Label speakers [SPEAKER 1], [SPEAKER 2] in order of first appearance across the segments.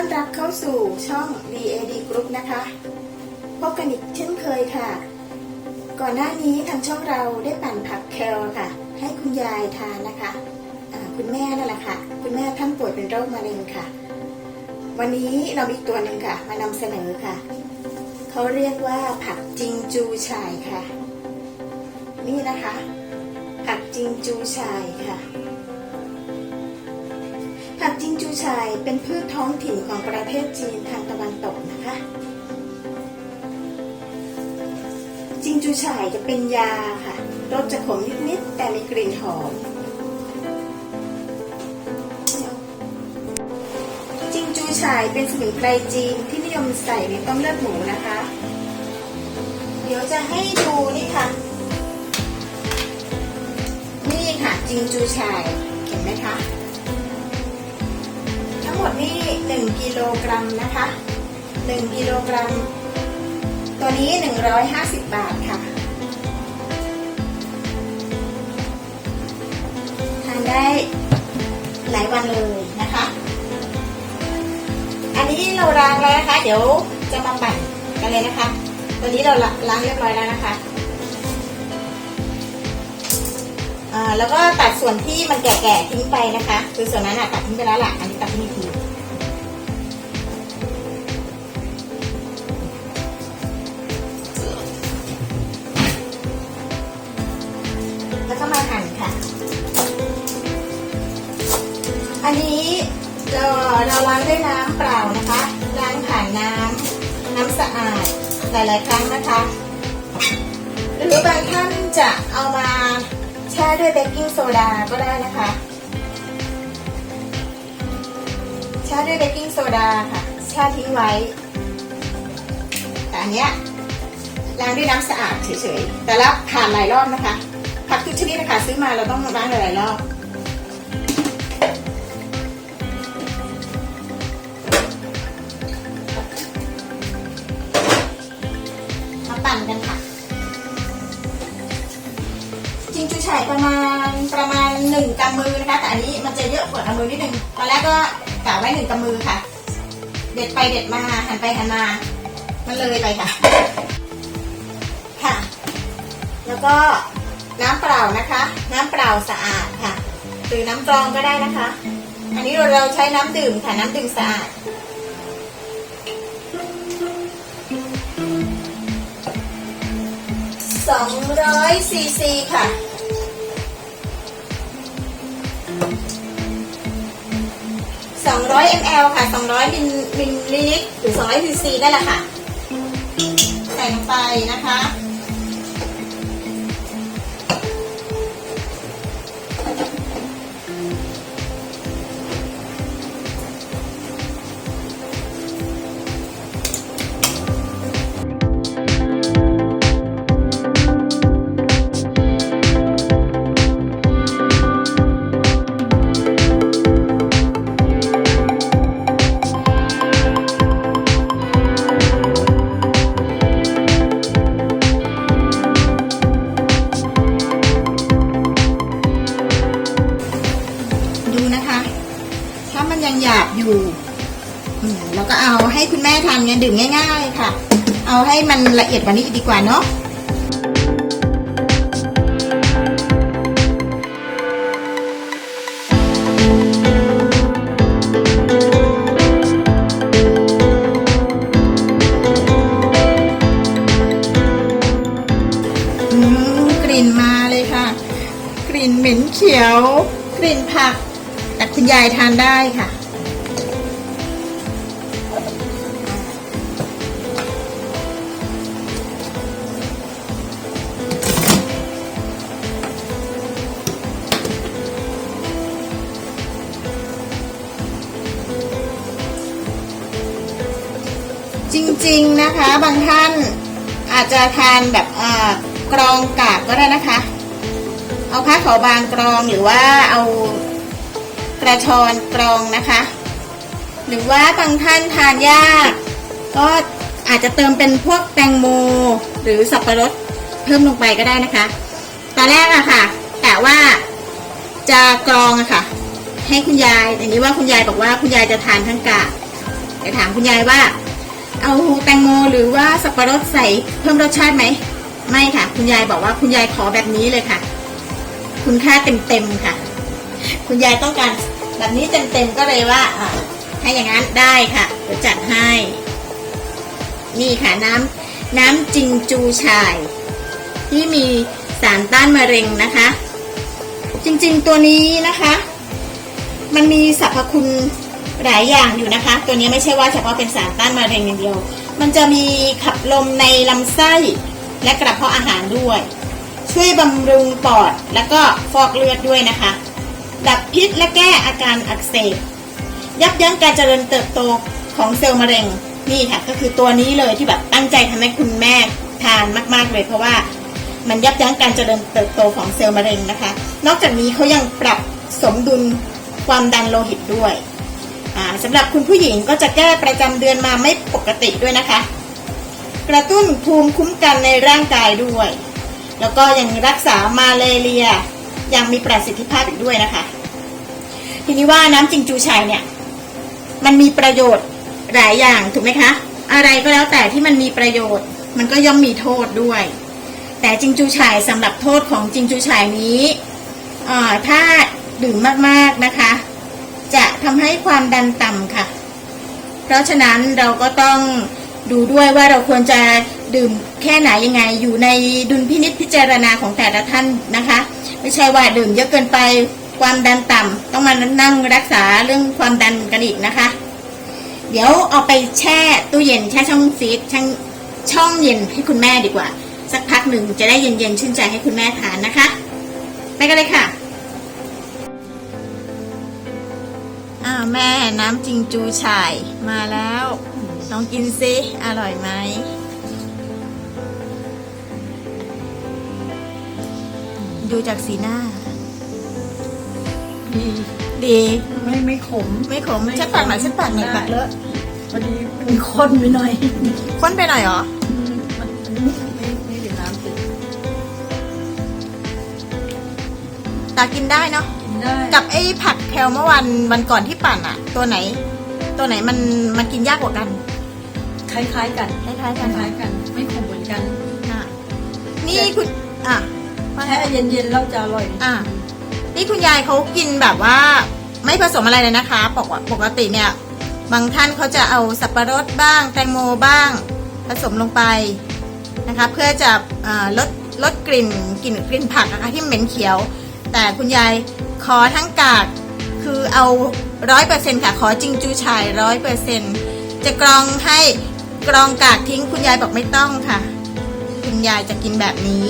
[SPEAKER 1] อนรับเข้าสู่ช่อง DAD Group นะคะ พบกันอีกเช่นเคยค่ะ ก่อนหน้านี้ทางช่องเราได้ปั่นผักแคลค่ะ ให้คุณยายทานนะคะอ่าคุณแม่นั่นแหละค่ะ คุณแม่ท่านป่วยเป็นโรคมะเร็งค่ะ วันนี้เรามีอีกตัวหนึ่งค่ะ มานำเสนอค่ะ เขาเรียกว่าผักจิงจูชายค่ะ นี่นะคะ ผักจิงจูชายค่ะ ผักจิงจูชายเป็นพืชท้องถิ่นของประเทศจีนทางตะวันตกนะคะ จิงจูชายจะเป็นยาค่ะ รสจะขมนิดๆแต่มีกลิ่นหอม จิงจูชายเป็นสมุนไพรจีนที่นิยมใส่ในต้มเลือดหมูนะคะ เดี๋ยวจะให้ดูนี่ค่ะ นี่ค่ะจิงจูชาย เห็นไหมคะ หมดนี่1กิโลกรัมนะคะ1กิโลกรัม ตัวนี้ 150 บาทค่ะ ทานได้หลายวันเลยนะคะ อันนี้เราล้างแล้วนะคะ เดี๋ยวจะมาปั่นกันเลยนะคะ ตัวนี้เราล้างเรียบร้อยแล้วนะคะอ่าแล้วก็ตัดส่วนที่มันแก่ๆทิ้งไปนะคะ คือส่วนนั้นอะตัดทิ้งไปแล้วแหละอันนี้ตัดทิ้ง อันนี้เราเราล้างด้วยน้ำเปล่านะคะ ล้างผ่านน้ำน้ำสะอาดหลายๆครั้งนะคะ หรือบางท่านจะเอามาแช่ด้วยเบกกิ้งโซดาก็ได้นะคะแช่ด้วยเบกกิ้งโซดาค่ะแช่ทิ้งไว้ แต่อันเนี้ยล้างด้วยน้ำสะอาดเฉยๆแต่ละผ่านหลายรอบนะคะผักทุกชนิดนะคะซื้อมาเราต้องล้างหลายๆรอบ ใส่ประมาณประมาณหนึ่งกำมือนะคะ แต่อันนี้มันจะเยอะกว่ากำมือนิดนึงตอนแรกก็กะไว้หนึ่งกำมือค่ะ เด็ดไปเด็ดมาหันไปหันมา มันเลยไปค่ะ ค่ะ แล้วก็น้ำเปล่านะคะ น้ำเปล่าสะอาดค่ะ หรือน้ำกรองก็ได้นะคะ อันนี้เราเราใช้น้ำดื่มค่ะน้ำดื่มสะอาดสองร้อยซีซีค่ะ สองร้อยมลค่ะสองร้อยมิลมิลลิลิตรหรือสองร้อยซีซีนั่นแหละค่ะ ใส่ลงไปนะคะ หยาบอยู่อืมเราก็เอาให้คุณแม่ทานเนี่ยดื่มง่าย ๆ ค่ะ เอาให้มันละเอียดกว่านี้ดีกว่าเนาะกลิ่นมาเลยค่ะ กลิ่นเหม็นเขียว กลิ่นผัก แต่คุณยายทานได้ค่ะ นะคะ บางท่านอาจจะทานแบบกรองกากก็ได้นะคะ เอาผ้าขาวบางกรองหรือว่าเอากระชอนกรองนะคะ หรือว่าบางท่านทานยากก็อาจจะเติมเป็นพวกแตงโม หรือสับปะรดเพิ่มลงไปก็ได้นะคะ ตอนแรกอะค่ะแต่ว่าจะกรองอะค่ะ ให้คุณยายอย่างนี้ว่าคุณยายบอกว่าคุณยายจะทานทั้งกากแต่ถามคุณยายว่า เอาแตงโมหรือว่าสับปะรดใส่เพิ่มรสชาติไหม ไม่ค่ะ คุณยายบอกว่าคุณยายขอแบบนี้เลยค่ะ คุณค่าเต็มๆค่ะ คุณยายต้องการแบบนี้เต็มๆก็เลยว่าอ่าให้อย่างนั้นได้ค่ะเดี๋ยวจัดให้ นี่ค่ะน้ำน้ำจิงจูชาย ที่มีสารต้านมะเร็งนะคะ จริงๆตัวนี้นะคะ มันมีสรรพคุณ หลายอย่างอยู่นะคะ ตัวนี้ไม่ใช่ว่าเฉพาะเป็นสารต้านมะเร็งอย่างเดียว มันจะมีขับลมในลำไส้ และกระเพาะอาหารด้วย ช่วยบำรุงปอดแล้วก็ฟอกเลือดด้วยนะคะ ดับพิษและแก้อาการอักเสบยับยั้งการเจริญเติบโตของเซลล์มะเร็งนี่ค่ะก็คือตัวนี้เลยที่แบบตั้งใจทำให้คุณแม่ทานมาก ๆ เลยเพราะว่ามันยับยั้งการเจริญเติบโตของเซลล์มะเร็งนะคะ นอกจากนี้เขายังปรับสมดุลความดันโลหิตด้วย สำหรับคุณผู้หญิงก็จะแก้ประจำเดือนมาไม่ปกติด้วยนะคะ กระตุ้นภูมิคุ้มกันในร่างกายด้วย แล้วก็ยังรักษามาเลเรียย่างมีประสิทธิภาพอีกด้วยนะคะ ทีนี้ว่าน้ำจิงจูชัยเนี่ย มันมีประโยชน์หลายอย่างถูกไหมคะ อะไรก็แล้วแต่ที่มันมีประโยชน์ มันก็ย่อมมีโทษด้วย แต่จิงจูฉ่ายสำหรับโทษของจิงจูฉ่ายนี้อ่าถ้าดื่มมากๆนะคะ จะทำให้ความดันต่ำค่ะ เพราะฉะนั้นเราก็ต้องดูด้วยว่าเราควรจะดื่มแค่ไหนยังไง อยู่ในดุลพินิจพิจารณาของแต่ละท่านนะคะ ไม่ใช่ว่าดื่มเยอะเกินไปความดันต่ำต้องมานั่งรักษาเรื่องความดันกันอีกนะคะ เดี๋ยวเอาไปแช่ตู้เย็นแช่ช่องฟรีซช่องช่องเย็นให้คุณแม่ดีกว่า สักพักหนึ่งจะได้เย็นๆชื่นใจให้คุณแม่ทานนะคะ ไปกันเลยค่ะ อ้าวแม่น้ำจิงจูฉ่ายมาแล้วลองกินซิอร่อยไหมดูจากสีหน้า
[SPEAKER 2] ดี
[SPEAKER 1] ดี
[SPEAKER 2] ไม่ไม่ขม
[SPEAKER 1] ไม่ขมฉันปากหน่อยฉันปากหน่อยปากเลอะ
[SPEAKER 2] พอดีมันข้นไปหน่อย
[SPEAKER 1] ข้นไปหน่อยเหรอากินได้เนาะ
[SPEAKER 2] กินได้
[SPEAKER 1] กับไอ้ผักแคลเมื่อวันวันก่อนที่ปั่นอะตัวไหน ตัวไหนมันมันกินยากกว่ากัน
[SPEAKER 2] คล้ายๆกัน
[SPEAKER 1] คล้ายๆ
[SPEAKER 2] ค
[SPEAKER 1] กัน
[SPEAKER 2] ล้ายๆกัน ไม่ขมเหมือนกัน
[SPEAKER 1] อะนี่คุณอะว่าไง
[SPEAKER 2] แค่เย็นๆแล้วจะอร่อย
[SPEAKER 1] อะนี่คุณยายเขากินแบบว่า ไม่ผสมอะไรเลยนะคะปกปกติเนี่ย บางท่านเขาจะเอาสับปะรดบ้าง แตงโมบ้าง ผสมลงไปนะคะ เพื่อจะอ่าลดลดกลิ่นกลิ่นกลิ่นผักนะคะที่เหม็นเขียว แต่คุณยายขอทั้งกากคือเอาร้อยเปอร์เซ็นค่ะ ขอจิงจูชายร้อยเปอร์เซ็นจะกรองให้กรองกากทิ้งคุณยายบอกไม่ต้องค่ะ คุณยายจะกินแบบนี้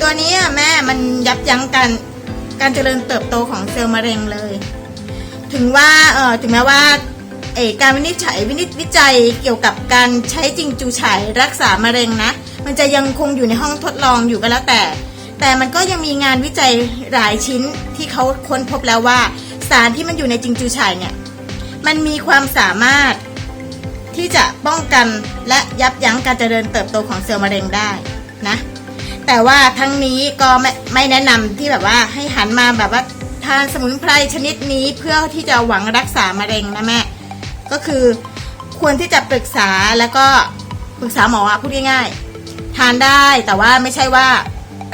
[SPEAKER 1] ตัวนี้แม่มันยับยั้งการการเจริญเติบโตของเซลล์มะเร็งเลย ถึงว่าเออถึงแม้ว่าเออการวินิจฉัยวินิจวิจัยเกี่ยวกับการใช้จิงจูฉายรักษามะเร็งนะ มันจะยังคงอยู่ในห้องทดลองอยู่ก็แล้วแต่ แต่มันก็ยังมีงานวิจัยหลายชิ้นที่เขาค้นพบแล้วว่า สารที่มันอยู่ในจิงจูฉายเนี่ยมันมีความสามารถที่จะป้องกันและยับยั้งการเจริญเติบโตของเซลล์มะเร็งได้นะแต่ว่าทั้งนี้ก็ไม่ไม่แนะนำที่แบบว่าให้หันมาแบบว่าทานสมุนไพรชนิดนี้เพื่อที่จะหวังรักษามะเร็งนะแม่ก็คือควรที่จะปรึกษาแล้วก็ปรึกษาหมอพูดง่ายๆทานได้แต่ว่าไม่ใช่ว่า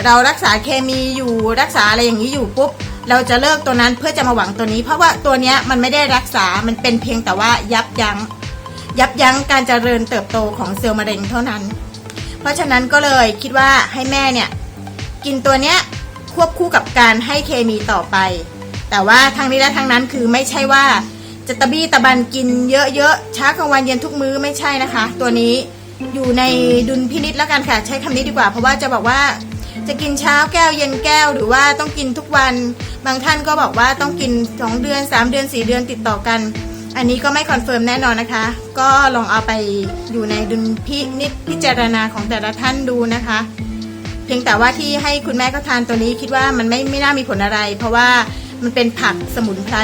[SPEAKER 1] เรารักษาเคมีอยู่รักษาอะไรอย่างนี้อยู่ปุ๊บเราจะเลิกตัวนั้นเพื่อจะมาหวังตัวนี้ เพราะว่าตัวนี้มันไม่ได้รักษา มันเป็นเพียงแต่ว่ายับยัง้ง ยับยั้งการเจริญเติบโตของเซลล์มะเร็งเท่านั้น เพราะฉะนั้นก็เลยคิดว่าให้แม่เนี่ยกินตัวเนี้ยควบคู่กับการให้เคมีต่อไป แต่ว่าทางนี้และทางนั้นคือไม่ใช่ว่าจะตะบี้ตะบันกินเยอะๆเช้ากลางวันเย็นทุกมื้อไม่ใช่นะคะ ตัวนี้อยู่ในดุลพินิษแล้วกันค่ะ ใช้คำนี้ดีกว่า เพราะว่าจะบอกว่า จะกินเช้าแก้วเย็นแก้วหรือว่าต้องกินทุกวัน บางท่านก็บอกว่าต้องกิน 2 เดือน 3 เดือน 4 เดือนติดต่อกัน อันนี้ก็ไม่คอนเฟิร์มแน่นอนนะคะ ก็ลองเอาไปอยู่ในดุลพินิจพิจารณาของแต่ละท่านดูนะคะเพียงแต่ว่าที่ให้คุณแม่ก็ทานตัวนี้คิดว่ามันไม่ไม่น่ามีผลอะไร เพราะว่ามันเป็นผักสมุนไพร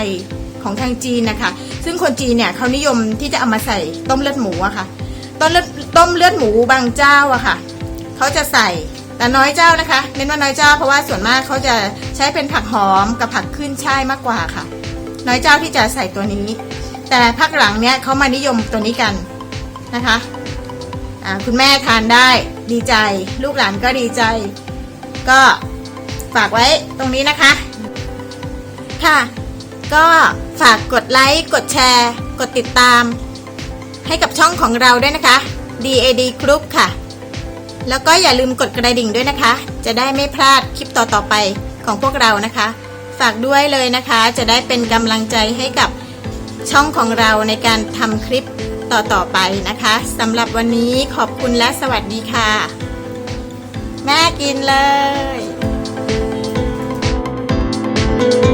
[SPEAKER 1] ของทางจีนนะคะ ซึ่งคนจีนเนี่ยเขานิยมที่จะเอามาใส่ต้มเลือดหมูอะค่ะ ต้มเลือดต้มเลือดหมูบางเจ้าอะค่ะ เขาจะใส่ แต่น้อยเจ้านะคะเน้นว่าน้อยเจ้าเพราะว่าส่วนมากเขาจะใช้เป็นผักหอมกับผักขึ้นช่ายมากกว่าค่ะ น้อยเจ้าที่จะใส่ตัวนี้ แต่พักหลังเนี่ยเขามานิยมตัวนี้กันนะคะคุณแม่ทานได้ดีใจ ลูกหลานก็ดีใจ ก็ฝากไว้ตรงนี้นะคะ ค่ะ ก็ฝากกดไลค์กดแชร์ กดติดตาม ให้กับช่องของเราด้วยนะคะ DAD Group ค่ะ แล้วก็อย่าลืมกดกระดิ่งด้วยนะคะ จะได้ไม่พลาดคลิปต่อๆไปของพวกเรานะคะ ฝากด้วยเลยนะคะ จะได้เป็นกำลังใจให้กับช่องของเราในการทำคลิปต่อๆไปนะคะสำหรับวันนี้ขอบคุณและสวัสดีค่ะ แม่กินเลย thank you